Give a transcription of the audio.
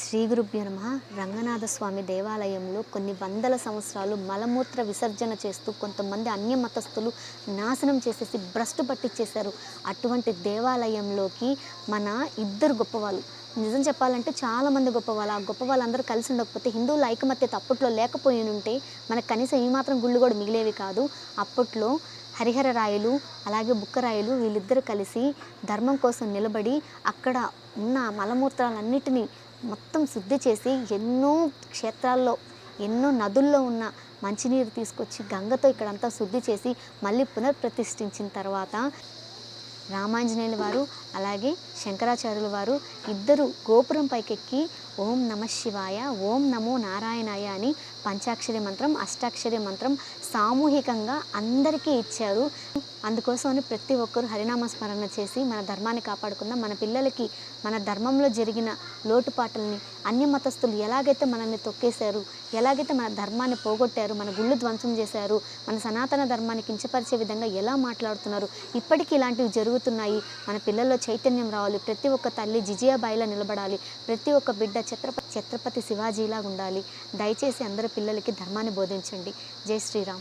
శ్రీ గురుభ్యో నమ. రంగనాథ స్వామి దేవాలయంలో కొన్ని వందల సంవత్సరాలు మలమూత్ర విసర్జన చేస్తూ కొంతమంది అన్య మతస్థులు నాశనం చేసేసి భ్రష్టు పట్టించేశారు అటువంటి దేవాలయంలోకి మన ఇద్దరు గొప్పవాళ్ళు. నిజం చెప్పాలంటే చాలామంది గొప్పవాళ్ళు. ఆ గొప్ప వాళ్ళందరూ కలిసి ఉండకపోతే హిందువుల ఐకమత్యత అప్పట్లో లేకపోయి ఉంటే మనకు కనీసం ఏమాత్రం గుళ్ళు కూడా మిగిలేవి కాదు. అప్పట్లో హరిహర రాయలు అలాగే బుక్కరాయలు వీళ్ళిద్దరూ కలిసి ధర్మం కోసం నిలబడి అక్కడ ఉన్న మలమూత్రాలన్నిటినీ మొత్తం శుద్ధి చేసి ఎన్నో క్షేత్రాల్లో ఎన్నో నదుల్లో ఉన్న మంచినీరు తీసుకొచ్చి గంగతో ఇక్కడంతా శుద్ధి చేసి మళ్ళీ పునర్ప్రతిష్ఠించిన తర్వాత రామాంజనేయుల వారు అలాగే శంకరాచార్యుల వారు ఇద్దరు గోపురం పైకెక్కి ఓం నమ శివాయ ఓం నమో నారాయణాయ అని పంచాక్షరి మంత్రం అష్టాక్షరి మంత్రం సామూహికంగా అందరికీ ఇచ్చారు. అందుకోసమని ప్రతి ఒక్కరూ హరినామ స్మరణ చేసి మన ధర్మాన్ని కాపాడుకుందాం. మన పిల్లలకి మన ధర్మంలో జరిగిన లోటుపాట్లని అన్య మతస్థులు ఎలాగైతే మనల్ని తొక్కేశారు ఎలాగైతే మన ధర్మాన్ని పోగొట్టారు మన గుళ్ళు ధ్వంసం చేశారు మన సనాతన ధర్మాన్ని కించపరిచే విధంగా ఎలా మాట్లాడుతున్నారు ఇప్పటికీ ఇలాంటివి జరుగుతున్నాయి. మన పిల్లల్లో చైతన్యం రావాలి. ప్రతి ఒక్క తల్లి జిజియాబాయిలా నిలబడాలి. ప్రతి ఒక్క బిడ్డ ఛత్రపతి ఛత్రపతి శివాజీలాగా ఉండాలి. దయచేసి అందరి పిల్లలకి ధర్మాన్ని బోధించండి. జై శ్రీరామ్.